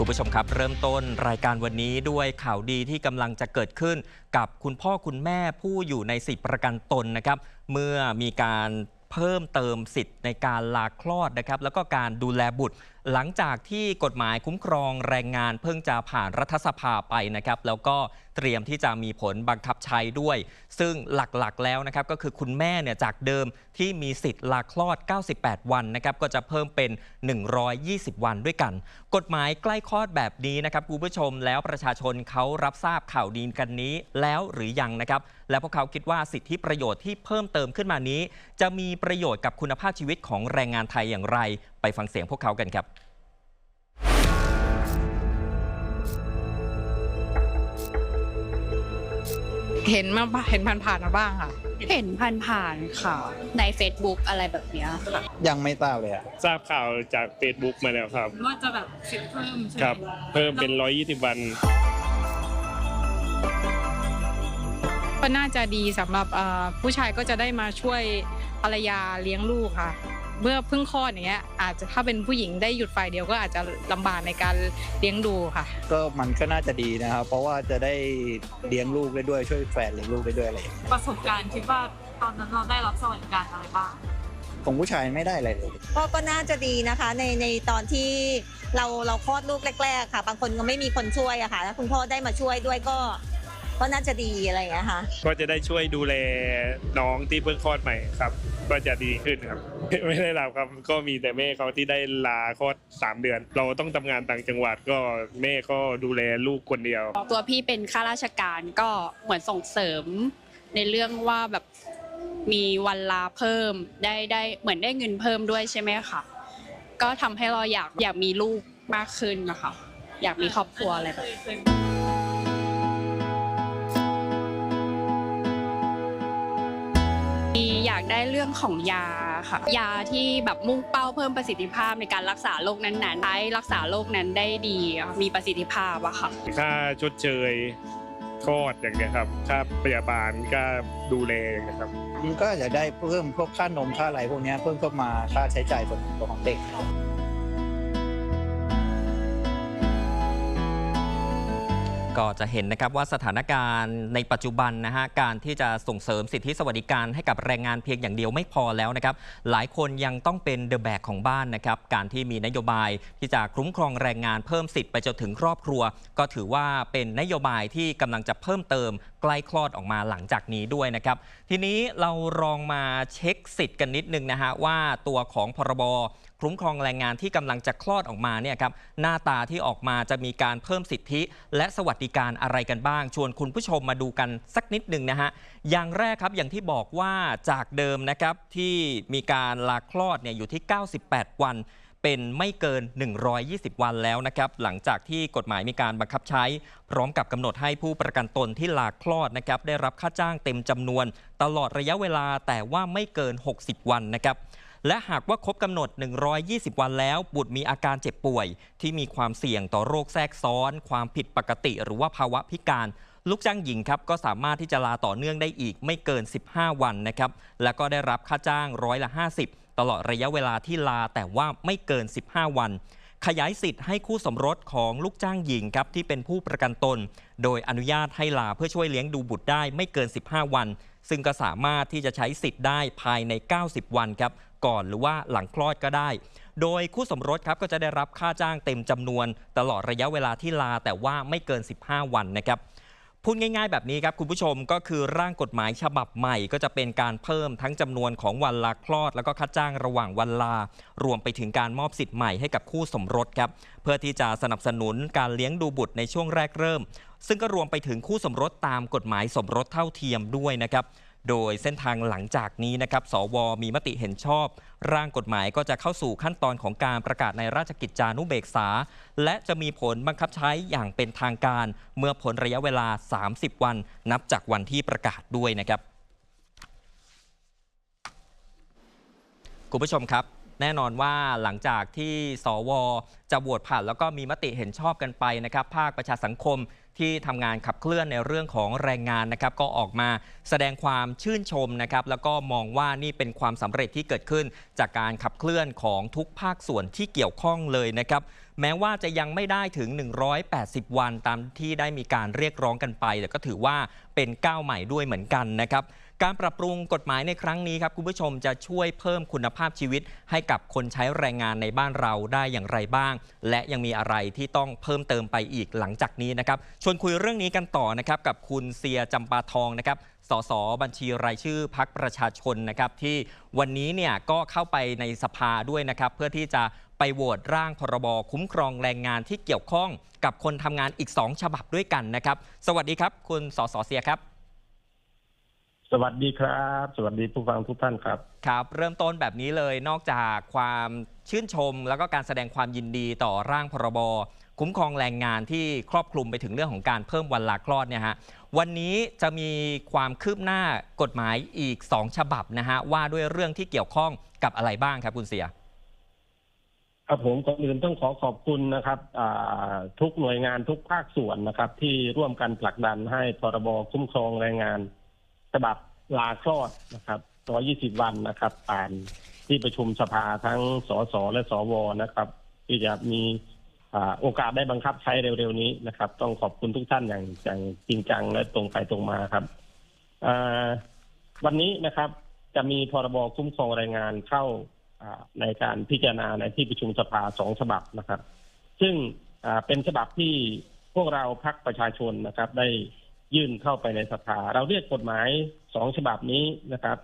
คุณผู้ชมครับ เริ่มต้นรายการวันนี้ด้วยข่าวดีที่กำลังจะเกิดขึ้นกับคุณพ่อคุณแม่ผู้อยู่ในสิทธิประกันตนนะครับ เมื่อมีการเพิ่มเติมสิทธิ์ในการลาคลอดนะครับ แล้วก็การดูแลบุตร หลังจากที่กฎหมายคุ้มครองแรงงานเพิ่งจะผ่านรัฐสภาไปนะครับแล้วก็เตรียมที่จะมีผลบังคับใช้ด้วย ซึ่งหลักๆแล้วนะครับก็คือคุณแม่เนี่ยจากเดิมที่มีสิทธิ์ลาคลอด 98 วันนะครับก็จะเพิ่มเป็น 120 วันด้วยกัน กฎหมายใกล้คลอดแบบนี้นะครับคุณผู้ชมแล้วประชาชนเขารับทราบข่าวดีกันนี้แล้วหรือยังนะครับและพวกเขาคิดว่าสิทธิประโยชน์ที่เพิ่มเติมขึ้นมานี้ จะมีประโยชน์กับคุณภาพชีวิตของแรงงานไทยอย่างไร ฟังเสียงพวกเขากันครับเห็นมาเห็นผ่านๆมาบ้างค่ะ เห็นผ่านๆค่ะ ใน Facebook อะไรแบบเนี้ยค่ะ ยังไม่ทราบเลยอะทราบข่าวจาก Facebook มาแล้วครับ ว่าจะแบบสิทธิ์เพิ่มใช่ไหมครับ เพิ่มเป็น 120 วัน ก็น่าจะดีสำหรับเอ่อผู้ชายก็จะได้มาช่วยภรรยาเลี้ยงลูกค่ะ เมื่อเพิ่งคลอดอย่างเงี้ยอาจจะถ้าเป็นผู้หญิงได้หยุดฝ่ายเดียวก็อาจจะลำบากในการเลี้ยงดูค่ะ ก็มันก็น่าจะดีนะครับ เพราะว่าจะได้เลี้ยงลูกได้ด้วยช่วยแฟนเลี้ยงลูกได้ด้วยอะไรอย่างเงี้ยประสบการณ์คิดว่าตอนนั้นเราได้รับสวัสดิการอะไรบ้าง ของผู้ชายไม่ได้อะไรเลย ก็ก็น่าจะดีนะคะในในตอนที่เราเราคลอดลูกแรก ๆ ค่ะ บางคนก็ไม่มีคนช่วยอะค่ะแล้วคุณพ่อได้มาช่วยด้วยก็ ก็น่าจะดีอะไรอย่างเงี้ยค่ะ ก็จะได้ช่วยดูแลน้องที่เพิ่งคลอดใหม่ครับ ก็จะดีขึ้นครับ ไม่ได้รับครับก็มีแต่แม่เขาที่ได้ลาคลอด3เดือน เราต้องทำงานต่างจังหวัดก็แม่ก็ดูแลลูกคนเดียว ตัวพี่เป็นข้าราชการก็เหมือนส่งเสริม ในเรื่องว่าแบบมีวันลาเพิ่มได้ได้เหมือนได้เงินเพิ่มด้วยใช่ไหมคะก็ทำให้เราอยากอยากมีลูกมากขึ้นนะคะ อยากมีครอบครัวอะไรแบบนี้ากได้เรื่องของยาค่ะยาที่แบบมุ่งเป้าเพิ่มประสิทธิภาพในการรักษาโรคนั้นๆใช้รักษาโรคนั้นได้ดีอะมีประสิทธิภาพอะค่ะค่าชดเชยคลอดอย่างเงี้ยครับค่าพยาบาลก็ดูแลอย่างเงี้ยครับมันก็จะได้เพิ่มพวกค่านมค่าอะไรพวกเนี้ยเพิ่มเข้ามาค่าใช้จ่ายส่วนตัวของเด็ก ก็จะเห็นนะครับว่าสถานการณ์ในปัจจุบันนะฮะการที่จะส่งเสริมสิทธิสวัสดิการให้กับแรงงานเพียงอย่างเดียวไม่พอแล้วนะครับหลายคนยังต้องเป็นเดอะแบกของบ้านนะครับการที่มีนโยบายที่จะคุ้มครองแรงงานเพิ่มสิทธิ์ไปจนถึงครอบครัว ก็ถือว่าเป็นนโยบายที่กำลังจะเพิ่มเติมใกล้คลอดออกมาหลังจากนี้ด้วยนะครับทีนี้เราลองมาเช็คสิทธิ์กันนิดนึงนะฮะว่าตัวของพรบคุ้มครองแรงงานที่กำลังจะคลอดออกมาเนี่ยครับหน้าตาที่ออกมาจะมีการเพิ่มสิทธิและสวัสดิการอะไรกันบ้าง ชวนคุณผู้ชมมาดูกันสักนิดหนึ่งนะฮะ อย่างแรกครับอย่างที่บอกว่าจากเดิมนะครับที่มีการลาคลอดเนี่ยอยู่ที่ 98 วัน เป็นไม่เกิน 120 วันแล้วนะครับ หลังจากที่กฎหมายมีการบังคับใช้ พร้อมกับกำหนดให้ผู้ประกันตนที่ลาคลอดนะครับได้รับค่าจ้างเต็มจำนวน ตลอดระยะเวลาแต่ว่าไม่เกิน 60 วันนะครับ และหากว่าครบกำหนด 120 วันแล้ว บุตรมีอาการเจ็บป่วย ที่มีความเสี่ยงต่อโรคแทรกซ้อน ความผิดปกติ หรือว่าภาวะพิการลูกจ้างหญิงครับก็สามารถที่จะลาต่อเนื่องได้อีกไม่เกิน 15 วันนะครับแล้วก็ได้รับค่าจ้างร้อยละ 50 ตลอดระยะเวลาที่ลาแต่ว่าไม่เกิน 15 วัน ขยายสิทธิ์ให้คู่สมรสของลูกจ้างหญิงครับที่เป็นผู้ประกันตน โดยอนุญาตให้ลาเพื่อช่วยเลี้ยงดูบุตรได้ไม่เกิน 15 วัน ซึ่งก็สามารถที่จะใช้สิทธิ์ได้ภายใน 90 วันครับก่อนหรือว่าหลังคลอดก็ได้ โดยคู่สมรสครับก็จะได้รับค่าจ้างเต็มจำนวน ตลอดระยะเวลาที่ลาแต่ว่าไม่เกิน 15 วันนะครับ พูดง่ายๆ แบบนี้ครับคุณผู้ชมก็คือร่างกฎหมายฉบับใหม่ ก็จะเป็นการเพิ่มทั้งจำนวนของวันลาคลอด แล้วก็ค่าจ้างระหว่างวันลา รวมไปถึงการมอบสิทธิ์ใหม่ให้กับคู่สมรสครับเพื่อที่จะสนับสนุนการเลี้ยงดูบุตรในช่วงแรกเริ่ม ซึ่งก็รวมไปถึงคู่สมรสตามกฎหมายสมรสเท่าเทียมด้วยนะครับ โดยเส้นทางหลังจากนี้นะครับ สว มีมติเห็นชอบ ร่างกฎหมายก็จะเข้าสู่ขั้นตอนของการประกาศในราชกิจจานุเบกษา และจะมีผลบังคับใช้อย่างเป็นทางการ เมื่อพ้นระยะเวลา 30 วัน นับจากวันที่ประกาศด้วยนะครับ คุณผู้ชมครับแน่นอนว่าหลังจากที่สว จะโหวตผ่านแล้วก็มีมติเห็นชอบกันไปนะครับ ภาคประชาสังคม ที่ทำงานขับเคลื่อนในเรื่องของแรงงานนะครับ ก็ออกมาแสดงความชื่นชมนะครับ แล้วก็มองว่านี่เป็นความสำเร็จที่เกิดขึ้น จากการขับเคลื่อนของทุกภาคส่วนที่เกี่ยวข้องเลยนะครับ แม้ว่าจะยังไม่ได้ถึง 180 วันตามที่ได้มีการเรียกร้องกันไป แต่ก็ถือว่าเป็นก้าวใหม่ด้วยเหมือนกันนะครับ การปรับปรุงกฎหมายในครั้งนี้ครับคุณผู้ชมจะช่วยเพิ่มคุณภาพชีวิต ให้กับคนใช้แรงงานในบ้านเราได้อย่างไรบ้าง และยังมีอะไรที่ต้องเพิ่มเติมไปอีกหลังจากนี้นะครับชวนคุยเรื่องนี้กันต่อนะครับกับคุณเซียจำปาทองนะครับสสบัญชีรายชื่อพักประชาชนนะครับที่วันนี้เนี่ยก็เข้าไปในสภาด้วยนะครับเพื่อที่จะไปโหวตร่างพรบคุ้มครองแรงงานที่เกี่ยวข้องกับคนทำงานอีก 2 ฉบับด้วยกันนะครับ สวัสดีครับ คุณสสเซียครับ สวัสดีครับ สวัสดีผู้ฟังทุกท่านครับ ครับ เริ่มต้นแบบนี้เลยนอกจากความชื่นชม แล้วก็การแสดงความยินดีต่อร่างพรบ คุ้มครองแรงงานที่ครอบคลุมไปถึงเรื่องของการเพิ่มวันลาคลอดเนี่ยฮะวันนี้จะมีความคืบหน้ากฎหมายอีก 2 ฉบับนะฮะว่าด้วยเรื่องที่เกี่ยวข้องกับอะไรบ้างครับคุณเสียครับผมก่อนอื่นต้องขอขอบคุณนะครับอ่าทุกหน่วยงานทุกภาคส่วนนะครับ ที่ร่วมกันผลักดันให้พรบคุ้มครองแรงงาน ฉบับลาคลอดนะครับ120 วันนะครับผ่านที่ประชุมสภาทั้งสสและสวนะครับ ที่จะมีอโอกาสได้บังคับใช้เร็วๆนี้นะครับ ต้องขอบคุณทุกท่านอย่างอย่างจริงจังและตรงไปตรงมาครับวันนี้นะครับจะมีพรบคุ้มครองแรงงานเข้าในการพิจารณาในที่ประชุมสภาสองฉบับนะครับ ซึ่งเป็นฉบับที่พวกเราพักประชาชนนะครับ ได้ ยื่นเข้าไปในสภา เราเรียกกฎหมายสองฉบับนี้นะครับ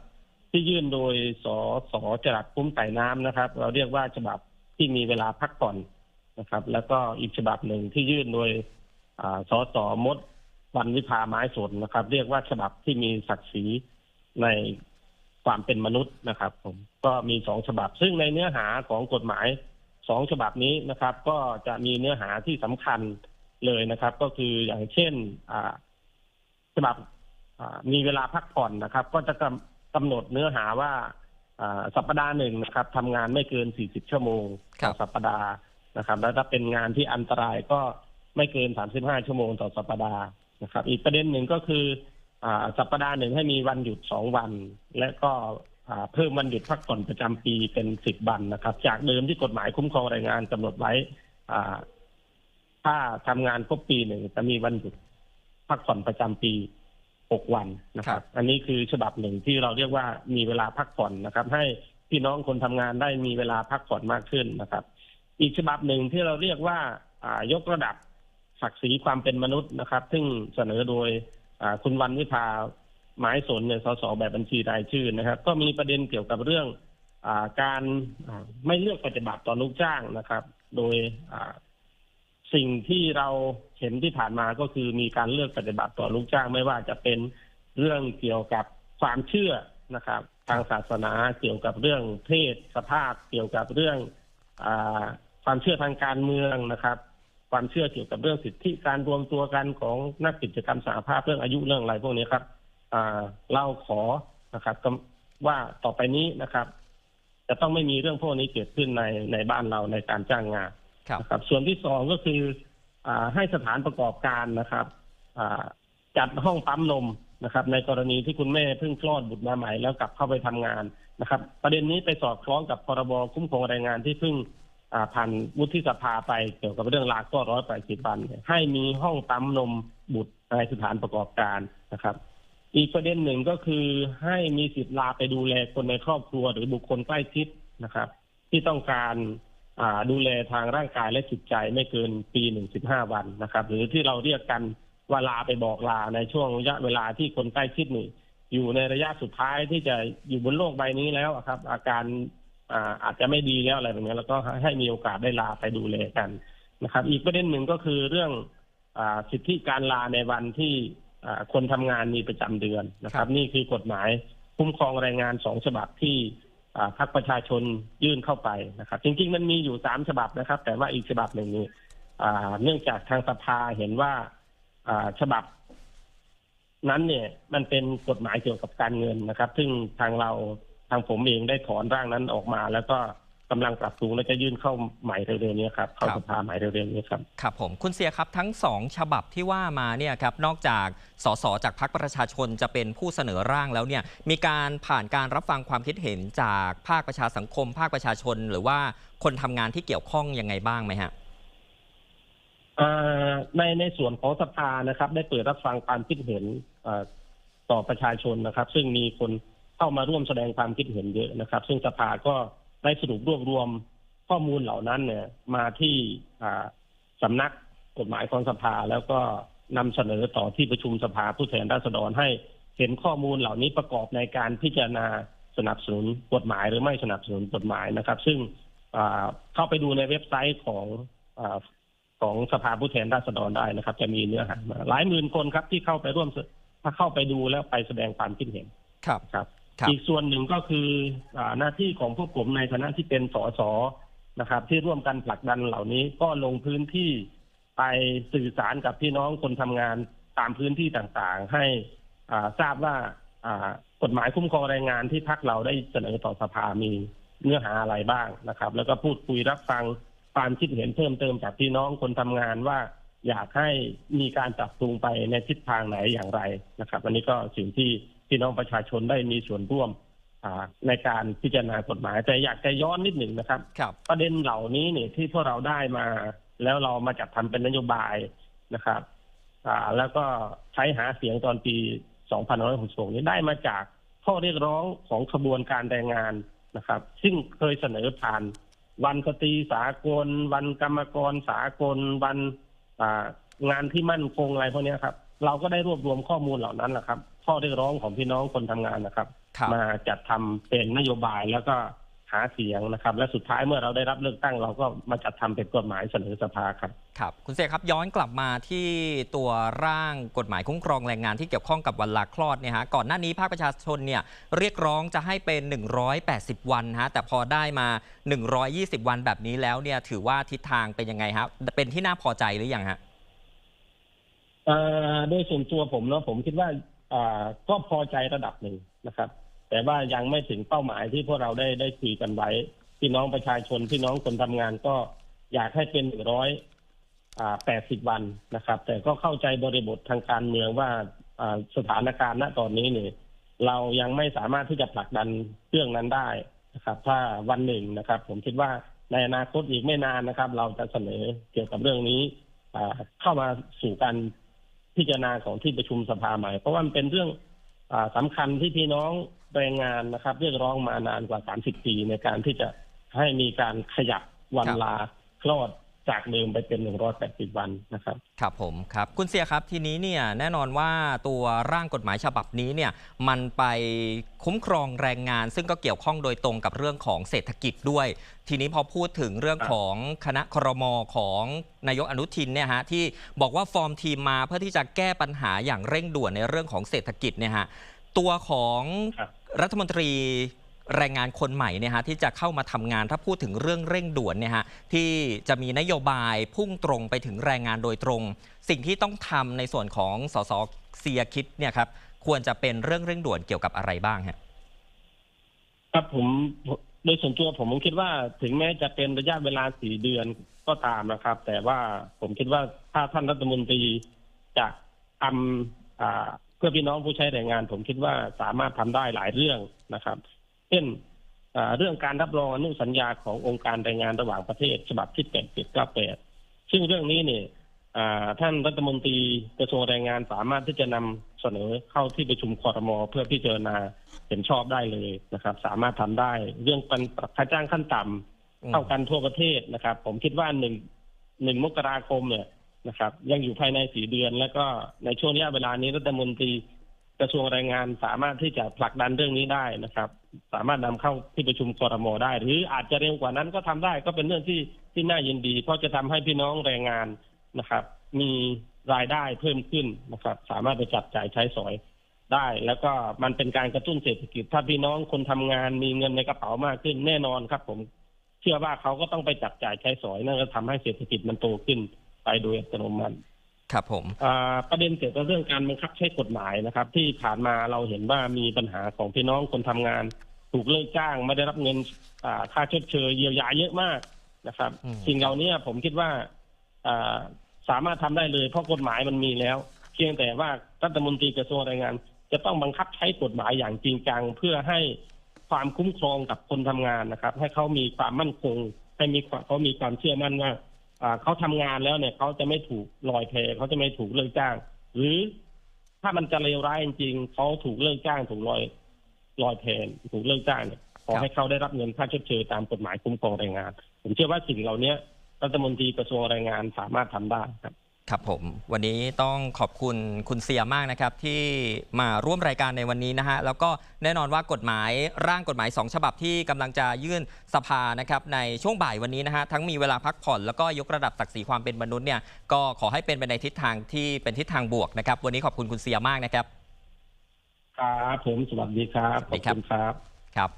ที่ยื่นโดยสสจรัสคุ้มไต่น้ำนะครับ เราเรียกว่าฉบับที่มีเวลาพักผ่อนนะครับ แล้วก็อีกฉบับหนึ่งที่ยื่นโดยสสมดวันวิภาไม้สนนะครับ เรียกว่าฉบับที่มีศักดิ์ศรีในความเป็นมนุษย์นะครับ ผมก็มีสองฉบับ ซึ่งในเนื้อหาของกฎหมายสองฉบับนี้นะครับ ก็จะมีเนื้อหาที่สำคัญเลยนะครับ ก็คืออย่างเช่นอ่า ฉบับอ่ามีเวลาพักผ่อนนะครับ ก็จะกำกำหนดเนื้อหาว่าอ่าสัปดาห์หนึ่งนะครับทำงานไม่เกิน 40 ชั่วโมงครัต่อบสัปดาห์นะครับ แล้วถ้าเป็นงานที่อันตรายก็ไม่เกิน 35 ชั่วโมงต่อสัปดาห์นะครับ อีกประเด็นหนึ่งก็คืออ่าสัปดาห์หนึ่งให้มีวันหยุดสองวัน และก็อ่าเพิ่มวันหยุดพักผ่อนประจำปีเป็นสิบวันนะครับ จากเดิมที่กฎหมายคุ้มครองแรงงานกำหนดไว้อ่าถ้าทำงานครบปีหนึ่งจะมีวันหยุด พักผ่อนประจำปีหกวันนะคครัรับบอันนี้คือฉบับหนึ่งที่เราเรียกว่ามีเวลาพักผ่อนนะครับ ให้พี่น้องคนทำงานได้มีเวลาพักผ่อนมากขึ้นนะครับ อีกฉบับหนึ่งที่เราเรียกว่าอ่ายกระดับศักดิ์ศรีความเป็นมนุษย์นะครับ ซึ่งเสนอโดยอ่าคุณวันวิภาหมายสนเนี่ยสสแบบบัญชีรายชื่อนะครับ ก็มีประเด็นเกี่ยวกับเรื่องอาการอ่าไม่เลือกปฏิบัติต่อลูกจ้างนะครับ โดยอ่า สิ่งที่เราเห็นที่ผ่านมาก็คือมีการเลือกปฏิบัติต่อลูกจ้างไม่ว่าจะเป็นเรื่องเกี่ยวกับความเชื่อนะครับ ทางศาสนาเกี่ยวกับเรื่องเพศสภาพ เกี่ยวกับเรื่องอความเชื่อทางการเมืองนะครับ ความเชื่อเกี่ยวกับเรื่องสิทธิการรวมตัวกันของนักกิจกรรมสหภาพเรื่องอายุเรื่องอะไรพวกนี้ครับอ่าเราขอนะครับว่าต่อไปนี้นะครับ จะต้องไม่มีเรื่องพวกนี้เกิดขึ้นในในบ้านเราในการจ้างงาน นะครับ ส่วนที่สองก็คืออให้สถานประกอบการนะครับจัดห้องปั๊มนมนะครับ ในกรณีที่คุณแม่เพิ่งคลอดบุตรมาใหม่แล้วกลับเข้าไปทำงานนะครับ ประเด็นนี้ไปสอดคล้องกับพรบคุ้มครองแรงงานที่เพิ่งผ่านวุฒิสภาไปเกี่ยวกับเรื่องลาก็ร้อยแปดสิบวัน ให้มีห้องปั๊มนมบุตรในสถานประกอบการนะครับ อีกประเด็นหนึ่งก็คือให้มีสิทธิ์ลาไปดูแลคนในครอบครัวหรือบุคคลใกล้ชิดนะครับ ที่ต้องการ ดูแลทางร่างกายและจิตใจไม่เกินปีหนึ่งสิบห้าวันนะครับ หรือที่เราเรียกกันว่าลาไปบอกลาในช่วงระยะเวลาที่คนใกล้ชิดนี่อยู่ในระยะสุดท้ายที่จะอยู่บนโลกใบนี้แล้วครับ อาการอาอาจจะไม่ดีแล้วอะไรแบบนี้แล้วก็ให้มีโอกาสได้ลาไปดูแลกันนะครับ อีกประเด็นหนึ่งก็คือเรื่องอสิทธิการลาในวันที่คนทำงานมีประจำเดือนนะครับ นี่คือกฎหมายคุ้มครองแรงงานสองฉบับที่ พรรคประชาชนยื่นเข้าไปนะครับ จริง ๆ มันมีอยู่สามฉบับนะครับ แต่ว่าอีกฉบับหนึ่งนี้เนื่องจากทางสภาเห็นว่าอ่าฉบับ นั้นเนี่ยมันเป็นกฎหมายเกี่ยวกับการเงินนะครับ ซึ่งทางเราทางผมเองได้ถอนร่างนั้นออกมา แล้วก็ กำลังปรับปรุงและจะยื่นเข้าใหม่เร็วๆนี้ครับเข้าครับสภาใหม่เร็วๆนี้ครับครับผมคุณเสียครับทั้งสองฉบับที่ว่ามาเนี่ยครับนอกจากสสจากพรรคประชาชนจะเป็นผู้เสนอร่างแล้วเนี่ยมีการผ่านการรับฟังความคิดเห็นจากภาคประชาสังคม ภาคประชาชน หรือว่าคนทำงานที่เกี่ยวข้องยังไงบ้างไหมฮะอ่าในในส่วนของสภานะครับ ได้เปิดรับฟังความคิดเห็นอ่าต่อประชาชนนะครับ ซึ่งมีคนเข้ามาร่วมแสดงความคิดเห็นเยอะนะครับ ซึ่งสภาก็ ได้สรุปรวบรวมข้อมูลเหล่านั้นเนี่ย มาที่อ่าสำนักกฎหมายของสภาแล้วก็นำเสนอต่อที่ประชุมสภาผู้แทนราษฎรให้เห็นข้อมูลเหล่านี้ประกอบในการพิจารณาสนับสนุนกฎหมายหรือไม่สนับสนุนกฎหมายนะครับ ซึ่งอ่าเข้าไปดูในเว็บไซต์ของอ่าของสภาผู้แทนราษฎรได้นะครับ จะมีเนื้อหามาหลายหมื่นคนครับที่เข้าไปร่วมถ้าเข้าไปดูแล้วไปแสดงความคิดเห็นครับครับครับ อีกส่วนหนึ่งก็คืออหน้าที่ของพวกผมในฐานะที่เป็นสสนะครับ ที่ร่วมกันผลักดันเหล่านี้ก็ลงพื้นที่ไปสื่อสารกับพี่น้องคนทำงานตามพื้นที่ต่างๆ ให้ทราบว่ากฎหมายคุ้มครองแรงงานที่พักเราได้เสนอต่อสภามีเนื้อหาอะไรบ้างนะครับ แล้วก็พูดคุยรับฟังความคิดเห็นเพิ่มเติมจากพี่น้องคนทำงานว่าอยากให้มีการปรับปรุงไปในทิศทางไหนอย่างไรนะครับอันนี้ก็สิ่งที่ พี่น้องประชาชนได้มีส่วนร่วมอ่าในการพิจารณากฎหมายแต่อยากจะย้อนนิดหนึ่งนะครับครับประเด็นเหล่านี้เนี่ยที่พวกเราได้มา แล้วเรามาจัดทำเป็นนโยบายนะครับอ่าแล้วก็ใช้หาเสียงตอนปี 2566นี้ได้มาจากข้อเรียกร้องของขบวนการแรงงานนะครับ ซึ่งเคยเสนอผ่าน วันสตรีสากล วันกรรมกรสากล วันอ่างานที่มั่นคงอะไรพวกเนี้ยครับ เราก็ได้รวบรวมข้อมูลเหล่านั้นแหละครับ ข้อเรียกร้องของพี่น้องคนทำงานนะครับ ครับ มาจัดทำเป็นนโยบายแล้วก็หาเสียงนะครับ และสุดท้ายเมื่อเราได้รับเลือกตั้ง เราก็มาจัดทำเป็นกฎหมายเสนอสภาครับ ครับ คุณเสกครับย้อนกลับมาที่ตัวร่างกฎหมายคุ้มครองแรงงานที่เกี่ยวข้องกับวันลาคลอดเนี่ยฮะก่อนหน้านี้ภาคประชาชนเนี่ยเรียกร้องจะให้เป็น 180 วันฮะแต่พอได้มา 120 วันแบบนี้แล้วเนี่ยถือว่าทิศทางเป็นยังไงครับเป็นที่น่าพอใจหรือยังฮะเอ่อโดยส่วนตัวผมเนาะผมคิดว่าอ่าก็พอใจระดับหนึ่งนะครับ แต่ว่ายังไม่ถึงเป้าหมายที่พวกเราได้ได้คุยกันไว้พี่น้องประชาชนพี่น้องคนทำงานก็อยากให้เป็นหนึ่งร้อยแปดสิบวันนะครับ แต่ก็เข้าใจบริบททางการเมืองว่าสถานการณ์ณตอนนี้เนี่ยเรายังไม่สามารถที่จะผลักดันเรื่องนั้นได้นะครับ ถ้าวันหนึ่งนะครับ ผมคิดว่าในอนาคตอีกไม่นานนะครับ เราจะเสนอเกี่ยวกับเรื่องนี้เข้ามาสู่การ พิจารณาของที่ประชุมสภาใหม่ เพราะว่ามันเป็นเรื่องอาสำคัญที่พี่น้องแรงงานนะครับ เรียกร้องมานานกว่า 30 ปีในการที่จะให้มีการขยับวันลาคลอด จากเดิมไปเป็น 180 วันนะครับ ครับผมครับ คุณเสียครับทีนี้เนี่ยแน่นอนว่าตัวร่างกฎหมายฉบับนี้เนี่ยมันไปคุ้มครองแรงงาน ซึ่งก็เกี่ยวข้องโดยตรงกับเรื่องของเศรษฐกิจด้วย ทีนี้พอพูดถึงเรื่องครับของคณะครมของนายกอนุทินเนี่ยฮะที่บอกว่าฟอร์มทีมมาเพื่อที่จะแก้ปัญหาอย่างเร่งด่วนในเรื่องของเศรษฐกิจเนี่ยฮะตัวของครับรัฐมนตรี แรงงานคนใหม่เนี่ยฮะที่จะเข้ามาทำงานถ้าพูดถึงเรื่องเร่งด่วนเนี่ยฮะที่จะมีนโยบายพุ่งตรงไปถึงแรงงานโดยตรง สิ่งที่ต้องทำในส่วนของสสเซียคิดเนี่ยครับควรจะเป็นเรื่องเร่งด่วนเกี่ยวกับอะไรบ้างฮะครับผมโดยส่วนตัวผมคิดว่าถึงแม้จะเป็นระยะเวลาสี่เดือนก็ตามนะครับ แต่ว่าผมคิดว่าถ้าท่านรัฐมนตรีจะทำเพื่อพี่น้องผู้ใช้แรงงาน ผมคิดว่าสามารถทำได้หลายเรื่องนะครับ ช่นอ่าเรื่องการรับรองอนุสัญญาขององค์การแรงงานระหว่างประเทศ ฉบับที่8 7 9 8 ซึ่งเรื่องนี้เนี่ยอ่าท่านรัฐมนตรีกระทรวงแรงงานสามารถที่จะนำเสนอเข้าที่ประชุมคอรมอเพื่อพิจารณาเห็นชอบได้เลยนะครับ สามารถทำได้ เรื่องปันค่าจ้างขั้นต่ำอืมเท่ากันทั่วประเทศนะครับ ผมคิดว่าหนึ่งหนึ่งมกราคมเนี่ยนะครับ ยังอยู่ภายในสี่เดือน แล้วก็ในช่วงระยะเวลานี้รัฐมนตรีกระทรวงแรงงานสามารถที่จะผลักดันเรื่องนี้ได้นะครับ สามารถนำเข้าที่ประชุมคอรมอได้ หรืออาจจะเร็วกว่านั้นก็ทำได้ก็เป็นเรื่องที่ที่น่ายินดี เพราะจะทำให้พี่น้องแรงงานนะครับ มีรายได้เพิ่มขึ้นนะครับ สามารถไปจับจ่ายใช้สอยได้ แล้วก็มันเป็นการกระตุ้นเศรษฐกิจ ถ้าพี่น้องคนทำงานมีเงินในกระเป๋ามากขึ้นแน่นอนครับ ผมเชื่อว่าเขาก็ต้องไปจับจ่ายใช้สอยนั่นก็ทำให้เศรษฐกิจมันโตขึ้นไปโดยอัตโนมัติครับผมอ่าประเด็นเกี่ยวกับเรื่องการบังคับใช้กฎหมายนะครับ ที่ผ่านมาเราเห็นว่ามีปัญหาของพี่น้องคนทำงาน ถูกเลิกจ้างไม่ได้รับเงินอ่าค่าชดเชยเยียวยาเยอะมากนะครับอืมสิ่งเหล่านี้ผมคิดว่าอ่าสามารถทำได้เลย เพราะกฎหมายมันมีแล้ว เพียงแต่ว่ารัฐมนตรีกระทรวงแรงงาน จะต้องบังคับใช้กฎหมายอย่างจริงจังเพื่อให้ความคุ้มครองกับคนทำงานนะครับ ให้เขามีความมั่นคง ให้มีความเขามีความเชื่อมั่นว่าอ่าเขาทำงานแล้วเนี่ยเขาจะไม่ถูกลอยแพเขาจะไม่ถูกเลิกจ้าง หรือถ้ามันจะเลวร้ายจริงๆเขาถูกเลิกจ้างถูกลอย ลอยแพถูกเลิกจ้างเนี่ยขอให้เขาได้รับเงินค่าชดเชยตามกฎหมายคุ้มครองแรงงาน ผมเชื่อว่าสิ่งเหล่านี้รัฐมนตรีกระทรวงแรงงานสามารถทำได้ครับครับผมวันนี้ต้องขอบคุณคุณเสียมากนะครับ ที่มาร่วมรายการในวันนี้นะฮะแล้วก็แน่นอนว่ากฎหมายร่างกฎหมาย 2 ฉบับที่กำลังจะยื่นสภานะครับในช่วงบ่ายวันนี้นะฮะทั้งมีเวลาพักผ่อนแล้วก็ยกระดับศักดิ์ศรีความเป็นมนุษย์เนี่ยก็ขอให้เป็นไปในทิศทางที่เป็นทิศทางบวกนะครับ วันนี้ขอบคุณคุณเสียมากนะครับ ครับผมสวัสดีครับสขวัอสบดีครับคุณครับ ครับ